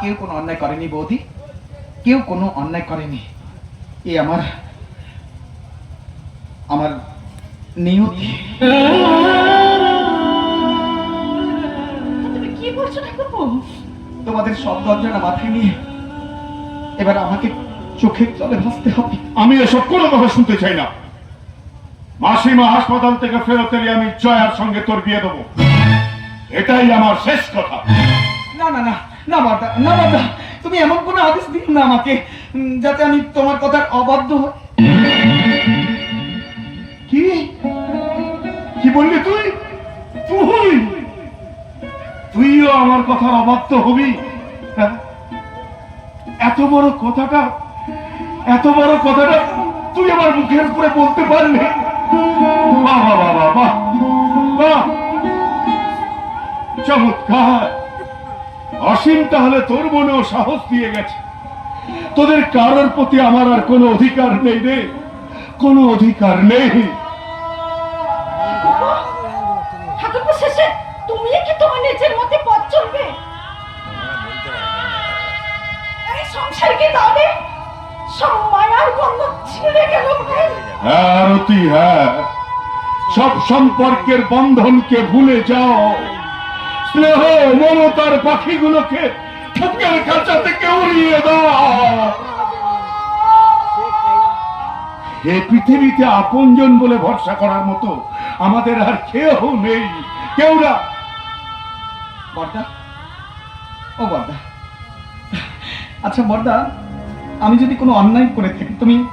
কেউ কোনো অন্যায় করেনি বৌদি। কেউ কোনো অন্যায় করেনি। এ আমার আমার নিয়তি। কি বলছো ঠাকুরপো? তোমাদের সব লজ্জাটা মাথায় নিয়ে এবার আমাকে চোখের জলে ভাসতে হবে। আমি এসব কোনো কথা শুনতে চাই না। মাসিমা হাসপাতাল থেকে ফেরত এলে আমি জয়ার সঙ্গে তোর বিয়ে দেবো। এটাই আমার শেষ কথা। না না না। না বাদা না বাদা তুমি এমন কোনো আদেশ না আমাকে যাতে আমি তোমার কথার অবাধ্য কি? কি বললি তুই? তুই? তুইও আমার কথার অবাধ্য হবি? হ্যাঁ? এত বড় কথাটা, এত বড় কথাটা তুই আমার মুখের উপরে বলতে পারলি? বাহ বাহ বাহ বাহ। চমৎকার। অসীম তাহলে তোর মনেও সাহস দিয়ে গেছে। তোদের কারোর প্রতি আমার আর কোনো অধিকার নেই রে। কোনো অধিকার নেই। তুমি কি তোমার নিজের মধ্যে পথ চলবে? হ্যাঁ হ্যাঁ। সব সম্পর্কের বন্ধনকে ভুলে যাও। স্নেহ মমতার পাখিগুলোকে ঠোকের কাছা থেকে উড়িয়ে দাও? পৃথিবীতে আপনজন বলে ভরসা করার মতো আমাদের আর কেউ নেই। কেউ না। বর্দা। ও বর্দা। আচ্ছা বর্দা, আমি যদি কোনো অন্যায় করে থাকি, তুমি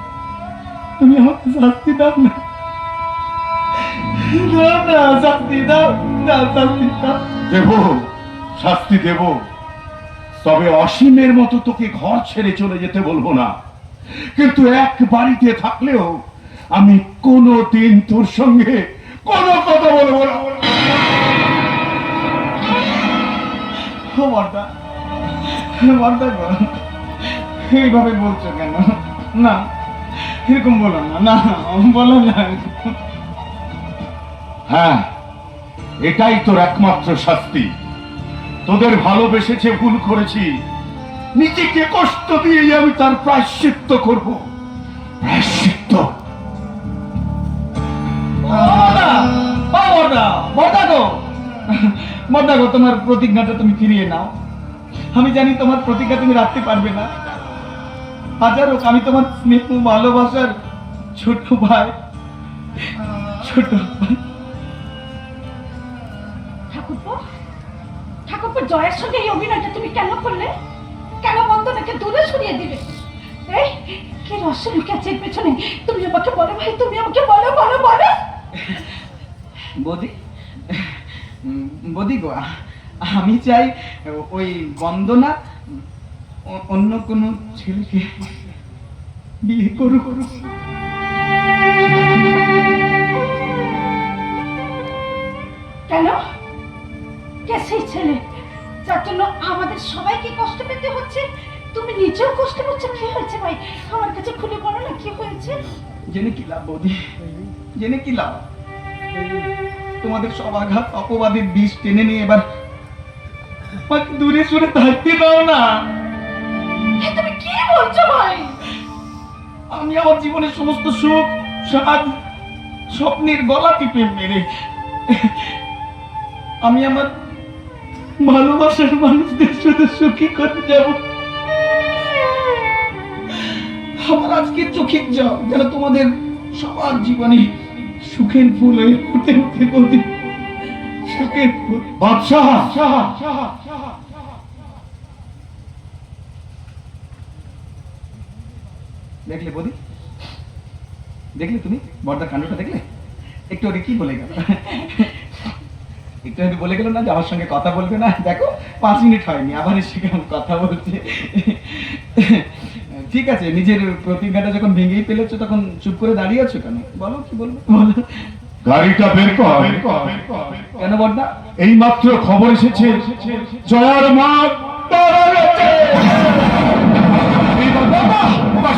তুমি আমাকে শাস্তি দাও না না, শাস্তি দাও। না, শাস্তি দাও। দেব, শাস্তি দেব। তবে অসীমের মতো তোকে ঘর ছেড়ে চলে যেতে বলব না। কিন্তু এক বাড়িতে থাকলেও আমি কোনো দিন তোর সঙ্গে কোনো কথা বলব না। এইভাবে বলছো কেন? না, এরকম বলো না না, বলো না। হ্যাঁ এটাই তোর একমাত্র শাস্তি। তোদের ভালোবেসেছে ভুল করেছি, নিজেকে কষ্ট দিয়ে আমি তার প্রায়শ্চিত্ত করব। প্রায়শ্চিত্ত। বর্দা ও বর্দা বর্দা গো। বর্দা গো, তোমার প্রতিজ্ঞাটা তুমি ফিরিয়ে নাও। আমি জানি তোমার প্রতিজ্ঞা তুমি রাখতে পারবে না। হাজার হোক, আমি তোমার স্নেহ, ভালোবাসার ছোট ভাই ছোট ভাই। ঠাকুরপো জয়ের সঙ্গে এই অভিনয়টা তুমি কেন করলে? কেন বন্ধনাকে দূরে সরিয়ে দিলে? এই কি রহস্য লুকে আছে এর পেছনে? তুমি আমাকে বলো ভাই তুমি আমাকে বলো বলো বলো। বদি বদি গো আমি চাই ওই বন্দনা অন্য কোনো ছেলেকে বিয়ে করু করু কেন? কে সেই ছেলে? যার জন্য আমাদের সবাইকে কষ্ট পেতে হচ্ছে? তুমি নিজেও কষ্ট পাচ্ছ কি হয়েছে ভাই? আমার কাছে খুলে বলো না কি হয়েছে? জেনে কি লাভ বৌদি? জেনে কি লাভ? তোমাদের সব আঘাত অপবাদের বিষ টেনে নিয়ে এবার আমাকে দূরে সরে থাকতে দাও না। তুমি কি বলছো ভাই? আমি আমার জীবনের সমস্ত সুখ স্বাদ স্বপ্নের গলা টিপে মেরে আমি আমার ভালোবাসার মানুষদের সাথে সুখী করে যাব। আমার আজকে চোখের জল যেন তোমাদের সবার জীবনে সুখের ফুল হয়ে ফুটে উঠে বলতে সুখের ফুল। বাদশাহ! দেখলে বদি? দেখলে তুমি? বর্দার কাণ্ডটা দেখলে? একটু আগে কি বলে গেল? একটু বলে গেল না যে আমার সঙ্গে কথা বলবে না? দেখো পাঁচ মিনিট হয়নি আবার এসে কেমন কথা বলছে ঠিক আছে নিজের প্রতিজ্ঞাটা যখন ভেঙেই ফেলেছো তখন চুপ করে দাঁড়িয়ে আছো কেন? বলো কি বলব? বলো। গাড়িটা বের কর। কেন বর্দা? এই মাত্র খবর এসেছে জয়ার মা। এই বাবা, বাবা,